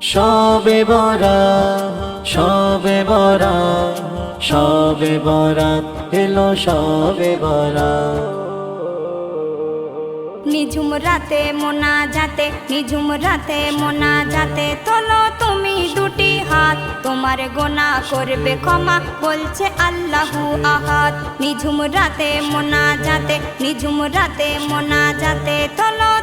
সবে বরা সবে বরা, সবে বরাত এলো সবে বরা। নিঝুম রাতে মোনা যাতে, নিঝুম রাতে মোনা যাতে, তোলো তুমি দুটি হাত, তোমার গোনা করবে ক্ষমা, বলছে আল্লাহু আহাত নিঝুম রাতে মোনা যাতে, নিঝুম রাতে মোনা যাতে, তোলো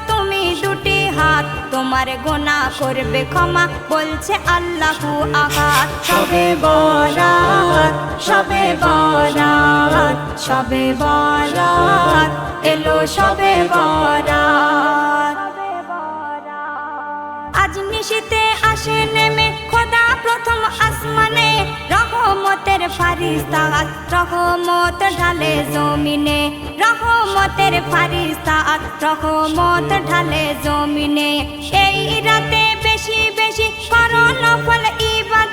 হাত তোমার গোনা করবে ক্ষমা, বলছে আল্লাহু আহাত। সবে বরাত সবে বরাত সবে বরাত, এলো সবে বরাত। আজ নিশিতে আসে নেমে খোদা প্রথম আসমানে। রহমতের ফারিস্তা রহমত ঢালে জমিনে। রহমতের ফারিস্তা রহমত ঢালে জমিনে। এই রাতে বেশি বেশি করো নফল ইবাদাত।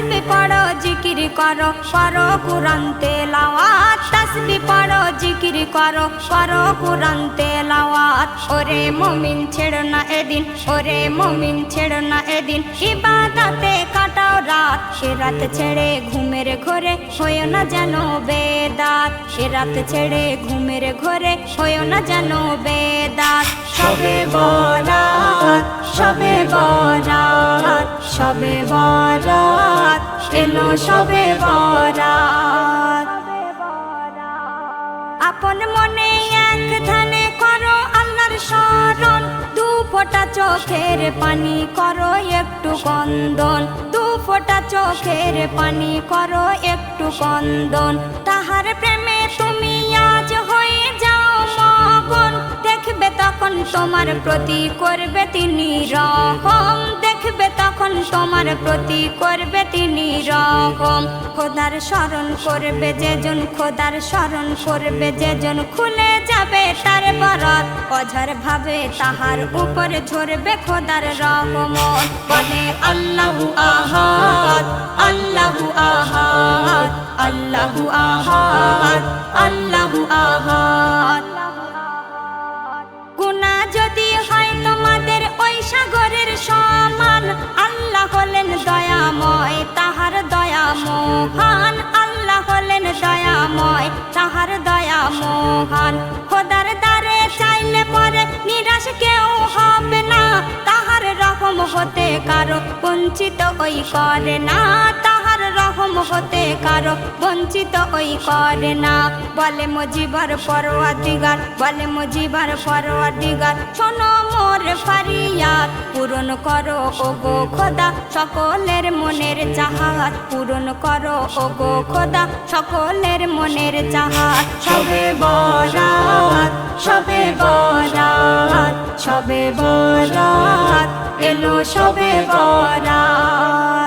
তসবি পড়ো, জিকির করো করো কুরআন তেলাওয়াত। তসবি পড়ো, জিকির করো করো কুরআন তেলাওয়াত। ওরে মুমিন ছেড়ো না এদিন, ওরে মুমিন ছেড়ো না এদিন। ইবাদতে কাটাও রাত, সে রাত ছেড়ে ঘুমের ঘরে হয়েও না যেন বেদাত। সে রাত ছেড়ে ঘুমের ঘরে হয়েও না যেন বেদাত। সবে বরাত সবে বরাত সবে বরাত। এলো সবে বরাত। আপন মনে এক ধানে করো আল্লাহর স্মরণ। দু ফোঁটা চোখের পানি করো একটু কন্দন। দু ফোঁটা চোখের পানি করো একটু কন্দন। তাহার প্রেমে তুমি আজ হয়ে যাও মগন। দেখবে তখন তোমার প্রতি করবে তিনি রহম। তখন তোমার প্রতি করবে তিনি রহম। খোদার স্মরণ করবে, যেজন খোদার স্মরণ করবে, যেজন খুলে যাবে তার বরত অঝর ভাবে তাহার উপর ঝরবে খোদার রহমত বলে, আল্লাহু আহাদ আল্লাহু আহাদ আল্লাহু আহাদ। মহান। খোদার দ্বারে চাইলে পরে নিরাশ কেউ হবে না। তাহার রকম হতে কারও বঞ্চিত ওই করে না। রকম হতে কারও বঞ্চিত ওই করে না বলে মজিবার পরোয়া দিগার বলে মজিবার পরোয়া দিগার শোনো মোর ফারিয়াত পূরণ করো ও গো খোদা সকলের মনের চাহাত পূরণ করো ও গো খোদা সকলের মনের চাহাত সবে বরাত সবে বরাত সবে বরাত এলো সবে বরাত